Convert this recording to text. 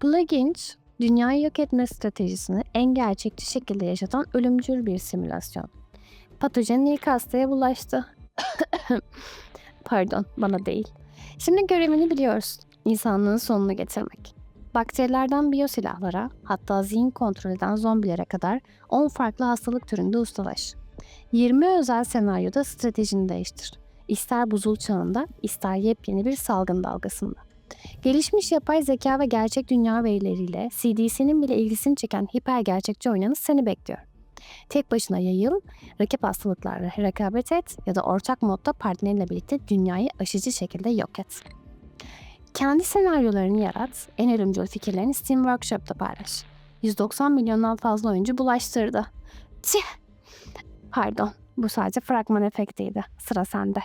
Plague dünyayı yok etme stratejisini en gerçekçi şekilde yaşatan ölümcül bir simülasyon. Patojen ilk hastaya bulaştı. Pardon, bana değil. Şimdi görevini biliyoruz. İnsanlığın sonunu getirmek. Bakterilerden biyosilahlara, hatta zihin kontrol eden zombilere kadar 10 farklı hastalık türünde ustalaş. 20 özel senaryoda stratejini değiştir. İster buzul çağında, ister yepyeni bir salgın dalgasında. Gelişmiş yapay zeka ve gerçek dünya verileriyle CDC'nin bile ilgisini çeken hiper gerçekçi oynanış seni bekliyor. Tek başına yayıl, rakip hastalıklarla rekabet et ya da ortak modda partnerinle birlikte dünyayı aşıcı şekilde yok et. Kendi senaryolarını yarat, en ölümcül fikirlerini Steam Workshop'ta paylaş. 190 milyondan fazla oyuncu bulaştırdı. Tih! Pardon, bu sadece fragman efektiydi. Sıra sende.